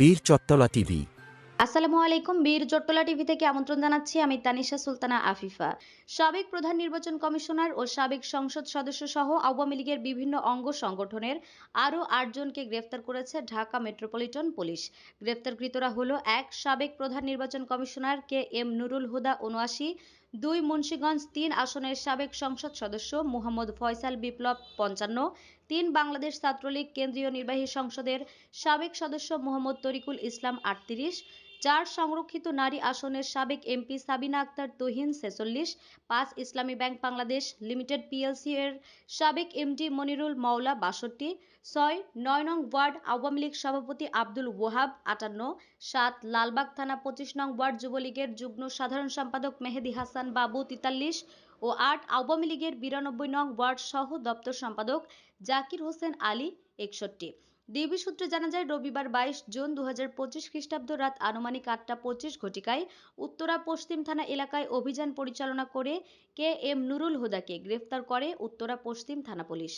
বীর চত্তলা টিভি। আসসালামু আলাইকুম, বীর চট্টলা টিভি থেকে আমন্ত্রণ জানাচ্ছি আমি তানিশা সুলতানা আফিফা। সাবেক প্রধান নির্বাচন কমিশনার ও সাবেক সংসদ সদস্য সহ আওয়ামী লীগের বিভিন্ন অঙ্গ সংগঠনের আরও আটজনকে গ্রেফতার করেছে ঢাকা মেট্রোপলিটন পুলিশ। গ্রেফতারকৃতরা হলো এক সাবেক প্রধান নির্বাচন commissioner K M Nurul Huda উনআশি দুই মুন্সীগঞ্জ, তিন আসনের সাবেক সংসদ সদস্য মোহাম্মদ ফয়সাল বিপ্লব পঞ্চান্ন, তিন বাংলাদেশ ছাত্রলীগ কেন্দ্রীয় নির্বাহী সংসদের সাবেক সদস্য মোহাম্মদ তরিকুল ইসলাম আটত্রিশ চার সংরক্ষিত নারী আসনের সাবেক এমপি সাবিনা আক্তার তহিন ছেচল্লিশ, পাঁচ ইসলামী ব্যাংক বাংলাদেশ লিমিটেড পিএলসি এর সাবেক এমডি মনিরুল মাওলা বাষট্টি, ছয় নয় নং ওয়ার্ড আওয়ামী লীগ সভাপতি আব্দুল ওয়াহাব আটান্ন, সাত লালবাগ থানা পঁচিশ নং ওয়ার্ড যুবলীগের যুগ্ম সাধারণ সম্পাদক মেহেদি হাসান বাবু তেতাল্লিশ ও আট আওয়ামী লীগের বিরানব্বই নং ওয়ার্ড সহ দপ্তর সম্পাদক জাকির হোসেন আলী একষট্টি। ডিবি সূত্রে জানা যায়, রবিবার বাইশ জুন দু পঁচিশ খ্রিস্টাব্দ রাত আনুমানিক আটটা পঁচিশ ঘটিকায় উত্তরা পশ্চিম থানা এলাকায় অভিযান পরিচালনা করে কে এম নুরুল হুদাকে গ্রেফতার করে উত্তরা পশ্চিম থানা পুলিশ।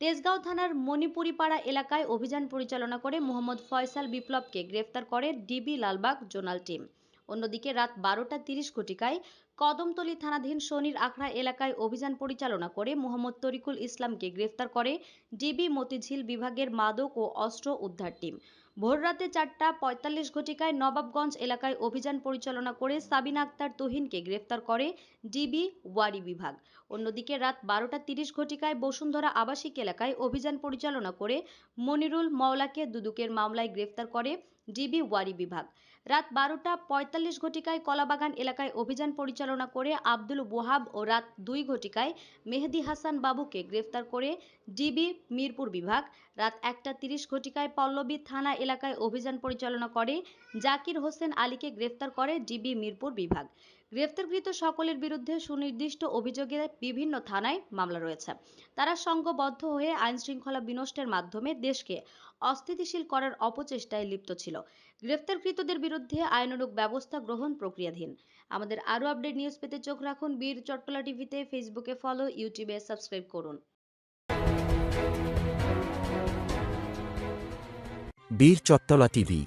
তেজগাঁও থানার মণিপুরিপাড়া এলাকায় অভিযান পরিচালনা করে মোহাম্মদ ফয়সাল বিপ্লবকে গ্রেফতার করে ডিবি লালবাগ জোনাল টিম। অন্যদিকে রাত বারোটা তিরিশ ঘটিকায় কদমতলী থানাধীন শনির আখড়া এলাকায় অভিযান পরিচালনা করে মোহাম্মদ তরিকুল ইসলামকে গ্রেফতার করে ডিবি মতিঝিল বিভাগের মাদক ও অস্ত্র উদ্ধার টিম। ভোররাতে চারটা পঁয়তাল্লিশ ঘটিকায় নবাবগঞ্জ এলাকায় অভিযান পরিচালনা করে সাবিনা আক্তার তুহিনকে গ্রেফতার করে ডিবি ওয়ারি বিভাগ। অন্যদিকে রাত বারোটা তিরিশ ঘটিকায় বসুন্ধরা আবাসিক এলাকায় অভিযান পরিচালনা করে মনিরুল মওলাকে দুদুকের মামলায় গ্রেফতার করে ডিবি ওয়ারি বিভাগ। রাত বারোটা পঁয়তাল্লিশ ঘটিকায় কলাবাগান এলাকায় অভিযান পরিচালনা করে আব্দুল ওয়াহাব ও রাত দুই ঘটিকায় মেহেদি হাসান বাবুকে গ্রেফতার করে ডিবি মিরপুর বিভাগ। রাত একটা তিরিশ ঘটিকায় পল্লবী থানা এলাকায় অভিযান পরিচালনা করে জাকির হোসেন আলীকে গ্রেফতার করে ডিবি মিরপুর বিভাগ। গ্রেফতারকৃত সকলের বিরুদ্ধে সুনির্দিষ্ট অভিযোগে বিভিন্ন থানায় মামলা রয়েছে। তারা সংঘবদ্ধ হয়ে আইন শৃঙ্খলা বিনষ্টের মাধ্যমে দেশকে অস্থিতিশীল করার অপচেষ্টায় লিপ্ত ছিল। গ্রেফতারকৃতদের বিরুদ্ধে আইনানুগ ব্যবস্থা গ্রহণ প্রক্রিয়াধীন। আমাদের আরও আপডেট নিউজ পেতে চোখ রাখুন বীর চট্টলা টিভিতে, ফেসবুকে ফলো, ইউটিউবে সাবস্ক্রাইব করুন। বীর চত্তলা টিভি